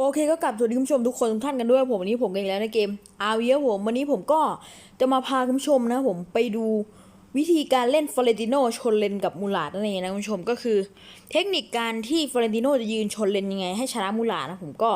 โอเคก็กลับสวัสดีคุณผู้ชมทุกคนทุกท่านกันด้วยผมวันนี้ผมกันอีกแล้วในเกมอาวีผมวันนี้ผมก็จะมาพาคุณผู้ชมนะผมไปดูวิธีการเล่นฟลอเรนติโนชนเลนกับมูลาดนั่นเองนะคุณผู้ชมก็คือ เทคนิคการที่ฟลอเรนติโนจะยืนชนเลนยังไง ให้ชนะมูลาดนะผมก็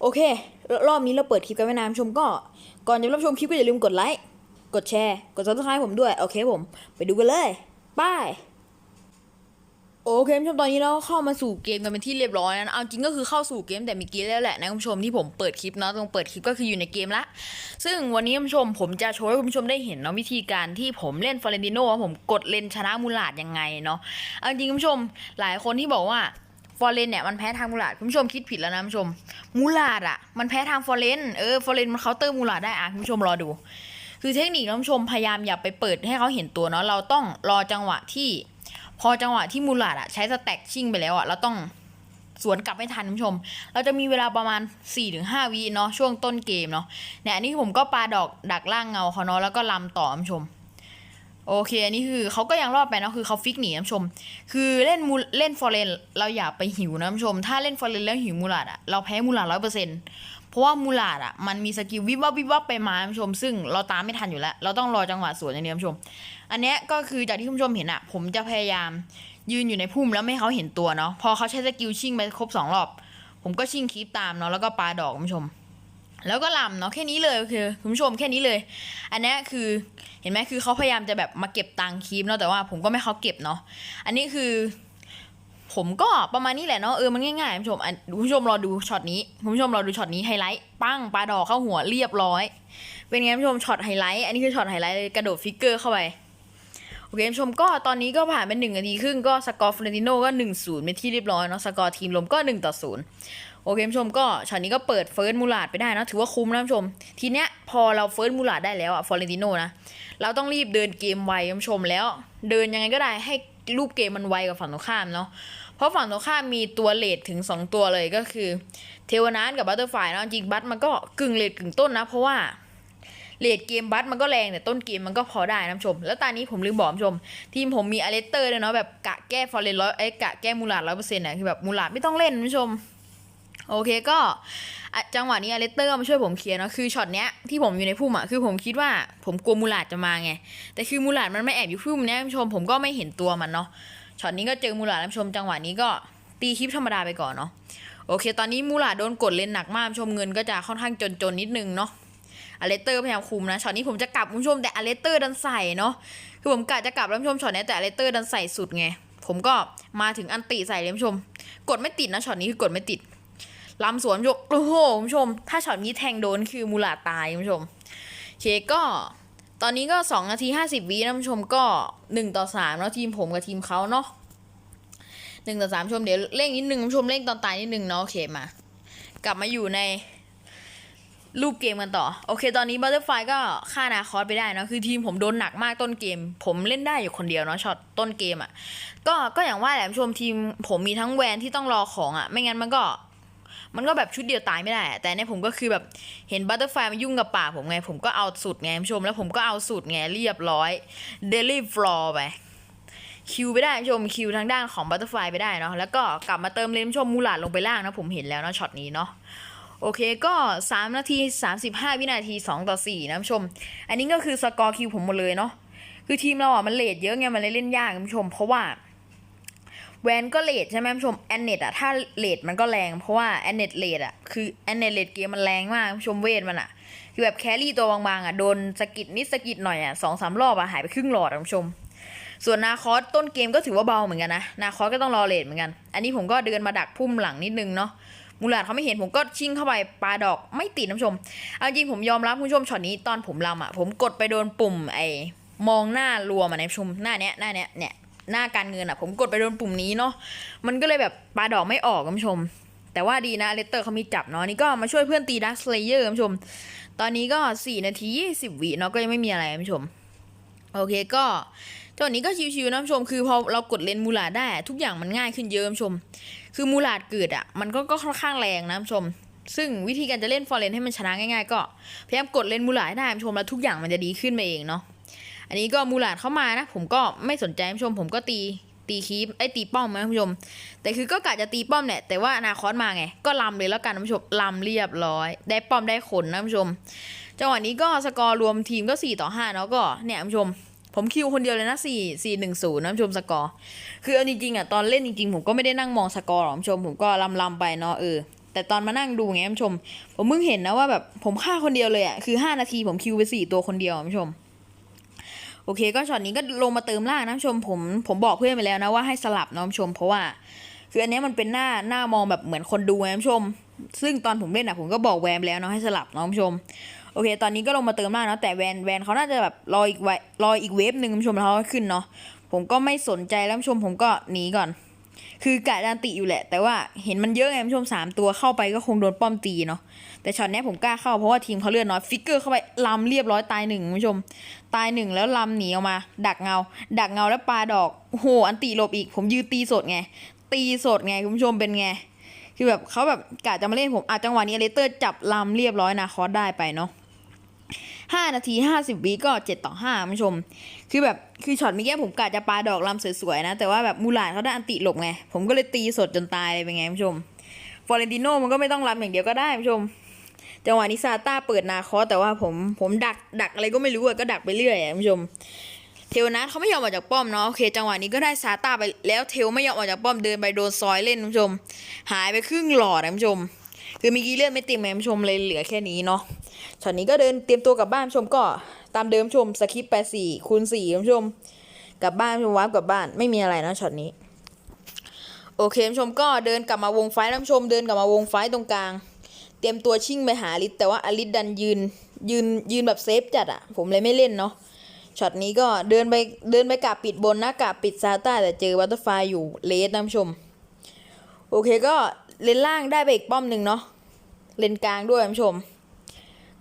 โอเค รอบนี้เราเปิดคลิปกันไว้นานคุณผู้ชมก็ ก่อนจะรับชมคลิปก็อย่าลืมกดไลค์กดแชร์กดซับสไครต์ผมด้วยโอเคผม ไปดูกันเลยบาย อเคคุณผู้ชมตอนนี้เราเข้ามาสู่เกมกันเป็นที่เรียบร้อยแล้วนะเอาจริงก็คือเข้าสู่เกมแต่มีเกมแล้วแหละนะคุณผู้ชมที่ผมเปิดคลิปเนาะตรงเปิดคลิปก็คืออยู่ในเกมละ ซึ่งวันนี้คุณผู้ชมผมจะโชว์ให้คุณผู้ชมได้เห็นเนาะวิธีการที่ผมเล่นฟลอเรนติโนว่าผมกดเลนชนะมูลาดยังไงเนาะเอาจริงคุณผู้ชมหลายคนที่บอกว่าฟอร์เรนเนี่ยมันแพ้ทางมูลาดคุณผู้ชมคิดผิดแล้วนะคุณผู้ชมมูลาดอะมันแพ้ทางฟอร์เรนเออฟอร์เรนมันเคาน์เตอร์มูลาดได้อะคุณผู้ชมรอดู คือเทคนิคคุณผู้ชมพยายามอย่าไปเปิดให้เขาเห็นตัวเนาะเราต้องรอจังหวะที่ พอจังหวะที่มูลาดอะใช้สแต็กชิ่งไปแล้วอะเราต้องสวนกลับไม่ทันคุณผู้ชม เราจะมีเวลาประมาณ 4-5วิเนาะช่วงต้นเกมเนาะเนี่ยอันนี้ผมก็ปาดอกดักล่างเงาเขาเนาะแล้วก็ลำต่อคุณผู้ชม โอเคอันนี้คือเขาก็ยังรอดไปเนาะคือเขาฟิกหนีคุณผู้ชม คือเล่นมูเล่นฟอร์เรนเราอย่าไปหิวนะคุณผู้ชม ถ้าเล่นฟอร์เรนแล้วหิวมูลาดอะเราแพ้มูลาดร้อยเปอร์เซ็นต์ เพราะว่ามูลาดอะมันมีสกิลวิบวับวิบวับไปมาคุณผู้ชม ซึ่งเราตามไม่ทันอยู่แล้ว เราต้องรอจังหวะสวนอย่างเดียวคุณผู้ชม อันเนี้ยก็คือจากที่คุณผู้ชมเห็นอะผมจะพยายามยืนอยู่ในพุ่มแล้วไม่ให้เขาเห็นตัวเนาะพอเขาใช้สกิลชิ่งไปครบสองรอบ ผมก็ชิ่งคลิปตามเนาะแล้วก็ปาดอกคุณผู้ชม แล้วก็ลำเนาะแค่นี้เลยคือคุณผู้ชมแค่นี้เลย อันนี้คือเห็นไหมคือเขาพยายามจะแบบมาเก็บตังค์คลิปเนาะแต่ว่า ผมก็ไม่เขาเก็บเนาะอันนี้คือ ผมก็ประมาณนี้แหละเนาะเออมันง่ายๆคุณผู้ชมคุณผู้ชมรอดูช็อตนี้คุณผู้ชมรอดูช็อตนี้ไฮไลท์ปั้งปลาดอกเข้าหัวเรียบร้อย เป็นไงคุณผู้ชมช็อตไฮไลท์อันนี้คือช็อตไฮไลท์เลยกระโดดฟิกเกอร์เข้าไปโอเคคุณผู้ชมก็ตอนนี้ก็ผ่านไปหนึ่งนาทีครึ่งก็สกอร์ฟลอเรนติโนก็หนึ่งศูนย์เป็นที่เรียบร้อยเนาะสกอร์ทีมลมก็หนึ่งต่อศูนย์โอเคคุณผู้ชมก็ช็อตนี้ก็เปิดเฟิร์สมูลาดไปได้เนะถือว่าคุ้มนะคุณผู้ชม ทีเนี้ยพอเราเฟิร์สมูลาดได้แล้วอะฟลอเรนติโนนะเราต้องรีบเดินเกมไวคุณผู้ชมแล้ว เดินยังไงก็ได้ให้ รูปเกมมันไวกว่าฝั่งตรงข้ามเนาะเพราะฝั่งตรงข้ามมีตัวเลทถึง 2 ตัวเลยก็คือเทวนาทกับบัตเตอร์ไฟเนาะจริงบัตมันก็กึ่งเลทกึ่งต้นนะ เพราะว่าเลดเกมบัตมันก็แรงแต่ต้นเกมมันก็พอได้นะชม แล้วตอนนี้ผมลืมบอกชม ทีมผมมีอเลสเตอร์ด้วยเนาะแบบกะแก้ฟอร์เรนร้อยไอ้กะแก้มูลาดร้อยเปอร์เซ็นต์นะคือแบบมูลาดไม่ต้องเล่นผู้ชม โอเคก็จังหวะนี้อเลสเตอร์มาช่วยผมเคลียร์เนาะคือช็อตเนี้ยที่ผมอยู่ในพุ่มอะคือผมคิดว่าผมกลัวมูลาดจะมาไง แต่คือมูลาดมันไม่แอบอยู่พุ่มเนี้ยผู้ชมผมก็ไม่เห็นตัวมันเนาะช็อตนี้ก็เจอมูลาดนะผู้ชมจังหวะนี้ก็ตีคลิปธรรมดาไปก่อนเนาะโอเค ตอนนี้มูลาดโดนกดเลนหนักมากผู้ชมเงินก็จะค่อนข้างจนๆนิดนึงเนาะอเลสเตอร์พยายามคุมนะช็อตนี้ผมจะกลับคุณผู้ชมแต่อเลสเตอร์ดันใส่เนาะคือผมกะจะกลับคุณผู้ชมช็อตนี้แต่อเลสเตอร์ดันใส่สุดไงผมก็มาถึงอันติใส่เลยคุณผู้ชม กดไม่ติดนะช็อตนี้คือกดไม่ติด ลำสวนคุณผู้ชมโอ้โหคุณผู้ชม ถ้าช็อตนี้แทงโดนคือมูลาตายคุณผู้ชมโอเคก็ตอนนี้ก็ 2 นาที 50 วินะคุณผู้ชมก็ 1 ต่อ3แล้วทีมผมกับทีมเขาเนาะหนึ่งต่อสามชมเดี๋ยวเร่งนิดนึงคุณผู้ชมเร่งตอนตายนิดนึงเนาะโอเคมา กลับมาอยู่ในรูปเกมกันต่อ โอเค ตอนนี้บัตเตอร์ไฟก็ฆ่านาคอสไปได้เนะคือทีมผมโดนหนักมากต้นเกม ผมเล่นได้อยู่คนเดียวเนาะช็อตต้นเกมอะ่ะก็ก็อย่างว่าแหละคุณผู้ชมทีมผมมีทั้งแวนที่ต้องรอของอะ่ะ ไม่งั้นมันก็ มันก็แบบชุดเดียวตายไม่ได้ แต่เนี่ยผมก็คือแบบเห็นบัตเตอร์ไฟมายุ่งกับป่ากผมไง ผมก็เอาสุดไงคุณผู้ชม แล้วผมก็เอาสุดไงเรียบร้อยเดลี่ฟลอร์ไปคิวไปได้คุณผู้ชมคิวทางด้านของบัตเตอร์ไฟไปได้เนาะแล้วก็กลับมาเติมเลนผู้ชมมูลาดลงไปล่างนะผมเห็นแล้วเนาะช็อตนี้เนาะโอเคก็ 3 นาที 35 วินาที 2 ต่อ 4 นะคุณผู้ชม อันนี้ก็คือสกอร์คิวผมหมดเลยเนาะคือทีมเราอะมันเลทเยอะไงมันเลยเล่นยากคุณผู้ชม เพราะว่า แวนก็เลทใช่ไหมคุณผู้ชมแอนเนตอะถ้าเลทมันก็แรงเพราะว่าแอนเนตเลทอะคือแอนเนตเลทเกมมันแรงมากผู้ชมเวทมันอะคือแบบแครี่ตัวบางๆอะโดนสกิดนิดสกิดหน่อยอะสองสามรอบอะหายไปครึ่งหลอดอะคุณผู้ชม ส่วนนาคอสต้นเกมก็ถือว่าเบาเหมือนกันนะนาคอสก็ต้องรอเลทเหมือนกัน อันนี้ผมก็เดินมาดักพุ่มหลังนิดนึงเนาะมูลาดเขาไม่เห็นผมก็ชิ่งเข้าไปปาดอกไม่ติดนะคุณผู้ชมเอาจริงผมยอมรับคุณผู้ชมช็อตนี้ตอนผมลำอะผมกดไปโดนปุ่มไอ้มองหน้ารวมอะนผู้ชมหน้าเนี้ยหน้าเนี้ยเนี่ย หน้าการเงินอะผมกดไปโดนปุ่มนี้เนาะมันก็เลยแบบปลาดอกไม่ออกคุณผู้ชม แต่ว่าดีนะเลตเตอร์เขามีจับเนาะนี่ก็มาช่วยเพื่อนตีดักสเลเยอร์คุณผู้ชม ตอนนี้ก็ 4 นาที 20วิเนาะก็ยังไม่มีอะไรคุณผู้ชม โอเคก็ตอนนี้ก็ชิวๆนะคุณผู้ชม คือพอเรากดเลนมูลาดได้ ทุกอย่างมันง่ายขึ้นเยอะคุณผู้ชม คือมูลาดเกิดอะ มันก็ก็ค่อนข้างแรงนะคุณผู้ชม ซึ่งวิธีการจะเล่นฟอร์เรนให้มันชนะง่าย ๆ ก็พยายามกดเลนมูลาดได้คุณผู้ชมแล้วทุกอย่างมันจะดีขึ้นมาเองเนาะ อันนี้ก็มูลาดเข้ามานะ ผมก็ไม่สนใจผู้ชม ผมก็ตีตีคีปไอ้ตีป้อมนะผู้ชม แต่คือก็กะจะตีป้อมเนี่ยแต่ว่านาคตมาไง ก็ลำเลยแล้วกันผู้ชมลำเรียบร้อย ได้ป้อมได้ขนนะผู้ชมจังหวะนี้ก็สกอร์รวมทีมก็ 4 ต่อ5เนาะก็เนี่ยผู้ชมผมคิวคนเดียวเลยนะ 4 4 1 0นะผู้ชมสกอร์ คือเอาจริงๆอะตอนเล่นจริงๆ ผมก็ไม่ได้นั่งมองสกอร์หรอกผู้ชม ผมก็ลำลำไปเนาะเออ แต่ตอนมานั่งดูไงผู้ชม ผมเพิ่งเห็นนะว่าแบบผมฆ่าคนเดียวเลยอะ คือ 5 นาทีผมคิวไป 4 ตัวคนเดียวผู้ชม โอเค ก็ช็อตนี้ก็ลงมาเติมล่างนะคุณผู้ชมผมผมบอกเพื่อนไปแล้วนะว่าให้สลับนะคุณผู้ชม เพราะว่า คืออันนี้มันเป็นหน้าหน้ามองแบบเหมือนคนดูไงคุณผู้ชม ซึ่งตอนผมเล่นอะผมก็บอกแวมแล้วเนาะให้สลับเนาะชมโอเค ตอนนี้ก็ลงมาเติมล่างเนาะแต่แวนแวนเขาน่าจะแบบรออีกไวรออีกเวฟหนึ่งคุณผู้ชมแล้วเขาขึ้นเนาะผมก็ไม่สนใจแล้วชมผมก็หนีก่อน คือกะจะติอยู่แหละ แต่ว่าเห็นมันเยอะไงผู้ชมสามตัวเข้าไปก็คงโดนป้อมตีเนาะแต่ช็อตนี้ผมกล้าเข้าเพราะว่าทีมเขาเลือดน้อยฟิกเกอร์เข้าไปลำเรียบร้อยตายหนึ่งผู้ชม ตายหนึ่งแล้วลำหนีออกมา ดักเงา ดักเงาแล้วปลาดอกโอ้โหอันตีหลบอีก ผมยืนตีสดไง ตีสดไงคุณผู้ชมเป็นไงคือแบบเขาแบบกะจะมาเล่นผมอาจังหวะนี้อเลสเตอร์จับลำเรียบร้อยนะคอสได้ไปเนาะ ห้านาทีห้าสิบวิก็เจ็ดต่อห้าคุณผู้ชม คือแบบคือช็อตเมื่อกี้ผมกะจะปาดอกลำสวยๆนะ แต่ว่าแบบมูหลานเขาได้อันติหลบไง ผมก็เลยตีสดจนตายเลยเป็นไงคุณผู้ชมฟอเรนติโนมันก็ไม่ต้องลำอย่างเดียวก็ได้คุณผู้ชมจังหวะนี้ซาต้าเปิดนาคอแต่ว่าผมผมดักดักอะไรก็ไม่รู้อะก็ดักไปเรื่อยอะคุณผู้ชมเทลนัทเขาไม่ยอมออกจากป้อมเนาะโอเคจังหวะนี้ก็ได้ซาต้าไปแล้วเทลไม่ยอมออกจากป้อมเดินไปโดนซอยเล่นคุณผู้ชม หายไปครึ่งหลอดนะคุณผู้ชม คือมีกี้เลือดไม่ต็มไงคุณผู้ชมเลยเหลือแค่นี้เนาะช็อตนี้ก็เดินเตรียมตัวกลับบ้านชมก็ตามเดิมชมสคริปต์ไปสี่คูณสี่คุณชมกลับบ้านชมวาร์ปกลับบ้านไม่มีอะไรนะช็อตนี้ โอเคคุณชมก็เดินกลับมาวงไฟนะคุณผู้ชมเดินกลับมาวงไฟตรงกลาง เตรียมตัวชิ่งไปหาอลิสแต่ว่าอลิสดันยืนยืนยืนแบบเซฟจัดอะผมเลยไม่เล่นเนาะช็อตนี้ก็เดินไปเดินไปกาบปิดบนนะกาบปิดซาต้าแต่เจอวัตเตอร์ไฟอยู่เลสนะคุณผู้ชม โอเคก็ เลนล่างได้ไปอีกป้อมหนึ่งเนาะเลนกลางด้วยคุณผู้ชม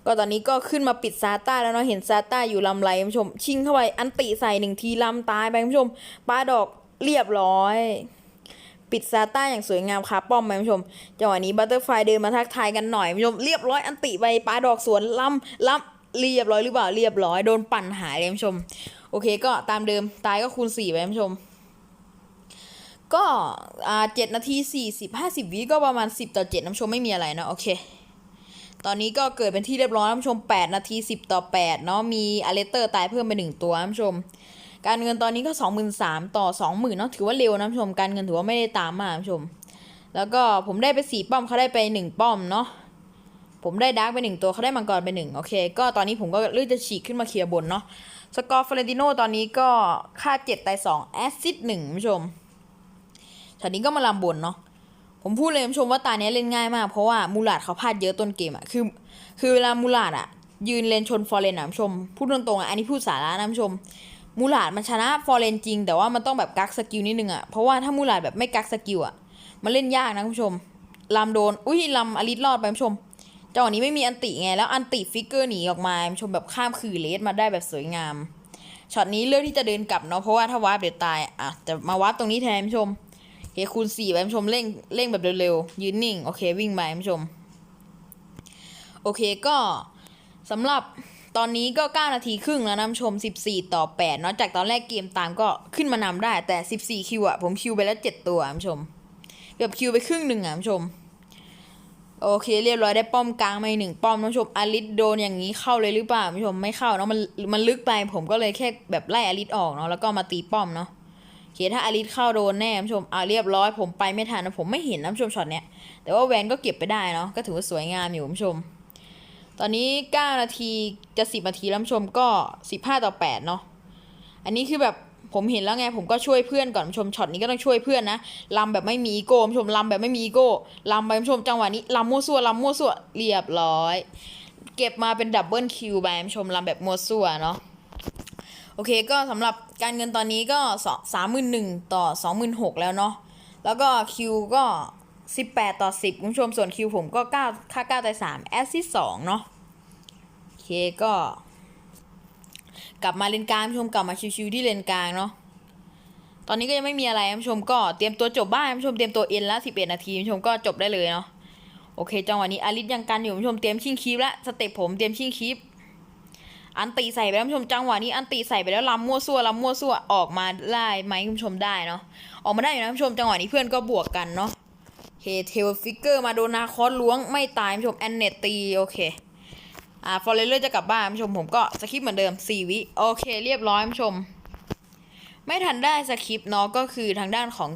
ก็ตอนนี้ก็ขึ้นมาปิดซาต้าแล้วเนาะเห็นซาต้าอยู่ลำไรคุณผู้ชม ชิงเข้าไปอันติใส่หนึ่งทีลำตายไปคุณผู้ชมปลาดอกเรียบร้อย ปิดซาต้าอย่างสวยงามคาป้อมไปคุณผู้ชมจังหวะนี้บัตเตอร์ไฟเดินมาทักทายกันหน่อยคุณผู้ชมเรียบร้อยอันติไปปลาดอกสวนลำลำเรียบร้อยหรือเปล่าเรียบร้อยโดนปั่นหายเลยคุณผู้ชม โอเคก็ตามเดิมตายก็คูณสี่ไปคุณผู้ชม ก็อ่าเจ็ดนาทีสี่สิบห้าสิบวิก็ประมาณสิบต่อเจ็ดน้ำชมไม่มีอะไรเนาะโอเค ตอนนี้ก็เกิดเป็นที่เรียบร้อยน้ำชมแปดนาทีสิบต่อแปดเนาะมีอเลสเตอร์ตายเพิ่มไปหนึ่งตัวน้ำชม การเงินตอนนี้ก็สองหมื่นสามต่อสองหมื่นเนาะถือว่าเร็วนะผู้ชมการเงินถือว่าไม่ได้ตามมากนะผู้ชม แล้วก็ผมได้ไปสี่ป้อมเขาได้ไปหนึ่งป้อมเนาะผมได้ดาร์กไปหนึ่งตัวเขาได้มังกรไปหนึ่งโอเค ก็ตอนนี้ผมก็เลือกจะฉีกขึ้นมาเคลียร์บนเนาะสกอร์ฟลอเรนติโนตอนนี้ก็ค่าเจ็ดตายสองแอซิดหนึ่งผู้ชม ช็อตนี้ก็มาลำบนเนาะผมพูดเลยชมว่าตาเนี้ยเล่นง่ายมาก เพราะว่ามูลาดเขาพลาดเยอะต้นเกมอะคือ คือเวลามูลาดอะยืนเลนชนฟอร์เรนอะชม พูดตรงๆอะอันนี้พูดสาระนะชม มูลาดมันชนะฟอร์เรนจริง แต่ว่ามันต้องแบบกักสกิลนิดนึงอะเพราะว่าถ้ามูลาดแบบไม่กักสกิลอะมันเล่นยากนะคุณผู้ชมลำโดน อุ้ยลำอลิสรอดไปคุณผู้ชมจังหวะนี้ไม่มีอันติไง แล้วอันติฟิกเกอร์หนีออกมาคุณผู้ชมแบบข้ามคือเลสมาได้แบบสวยงามช็อตนี้เลือกที่จะเดินกลับเนาะเพราะว่าถ้าวาร์ปเดี๋ยวตายอะแต่มาวาร์ปตรงนี้แทนคุณผู้ชม คคูณสี่ไปผู้ชมเร่งเร่งแบบเร็วๆ ยืนนิ่ง โอเค วิ่งไปผู้ชม โอเคก็สำหรับตอนนี้ก็ 9 นาทีครึ่งแล้วนะผู้ชม 14 ต่อ8เนาะจากตอนแรกเกมตามก็ขึ้นมานำได้แต่ 14 คิวอะผมคิวไปแล้ว 7 ตัวผู้ชมเกือบคิวไปครึ่งหนึ่งอะผู้ชมโอเคเรียบร้อยได้ป้อมกลางมาหนึ่งป้อมนะผู้ชมอลิสโดนอย่างนี้เข้าเลยหรือเปล่าผู้ชมไม่เข้าเนาะมันมันลึกไปผมก็เลยแค่แบบไล่อลิสออกเนาะแล้วก็มาตีป้อมเนาะ เคถ้าอลิสเข้าโดนแน่คุณผู้ชมอ่าเรียบร้อยผมไปไม่ทันนะผมไม่เห็นนะคุณผู้ชมช็อตเนี้ยแต่ว่าแวนก็เก็บไปได้เนาะก็ถือว่าสวยงามอยู่คุณผู้ชม ตอนนี้ 9 นาทีจะ 10 นาทีแล้วคุณผู้ชมก็ 15 ต่อ 8 เนาะอันนี้คือแบบผมเห็นแล้วไงผมก็ช่วยเพื่อนก่อนผู้ชมช็อตนี้ก็ต้องช่วยเพื่อนนะลำแบบไม่มีอีโก้คุณผู้ชมลำแบบไม่มีอีโก้ลำไปคุณผู้ชมจังหวะนี้ลำมั่วซั่วลำมั่วซั่วเรียบร้อย เก็บมาเป็นดับเบิลคิวไปคุณผู้ชมลำแบบมั่วซั่วเนาะ โอเคก็สำหรับการเงินตอนนี้ก็สามหมื่นหนึ่งต่อสองหมื่นหกแล้วเนาะแล้วก็คิวก็18ต่อ10คุณผู้ชมส่วนคิวผมก็9ค่า9ต่อ3แอสซิส2เนาะโอเคก็ กลับมาเลนกลางคุณผู้ชมกลับมาชิวๆที่เลนกลางเนาะตอนนี้ก็ยังไม่มีอะไรคุณผู้ชมก็เตรียมตัวจบบ้านคุณผู้ชมเตรียมตัวเอ็นแล้ว11นาทีคุณผู้ชมก็จบได้เลยเนาะโอเคจังหวะนี้อาริสยังกันอยู่คุณผู้ชมเตรียมชิงคีฟแล้วสเต็ปผมเตรียมชิงคีฟ อันตีใส่ไปแล้วคุณผู้ชมจังหวะนี้อันตีใส่ไปแล้วลำมั่วซั่วลำมั่วซั่วออกมาได้ไหมคุณผู้ชมได้เนาะออกมาได้อยู่นะคุณผู้ชมจังหวะนี้เพื่อนก็บวกกันเนาะเคเทลฟิกเกอร์มาโดนนาคอสล้วงไม่ตายคุณผู้ชมแอนเนตตีโอเคอ่าฟอร์เรลจะกลับบ้านคุณผู้ชมผมก็สคริปเหมือนเดิม 4 วิโอเค เรียบร้อยคุณผู้ชม ไม่ทันได้สคริปต์เนาะก็คือทางด้านของ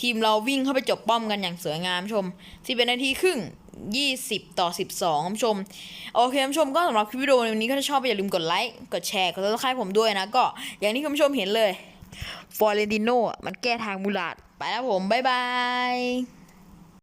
ทีมเราวิ่งเข้าไปจบป้อมกันอย่างสวยงามชมสิบเป็นนาทีครึ่ง 20 ต่อ 12คุณผู้ชม โอเคคุณผู้ชมก็สำหรับคลิปวิดีโอในวันนี้ก็ถ้าชอบอย่าลืมกดไลค์ กดแชร์ กดซับสไครต์ผมด้วยนะ ก็อย่างที่คุณผู้ชมเห็นเลยฟอร์เรนติโนมันแก้ทางมูลาดไปแล้วผม บ๊ายบาย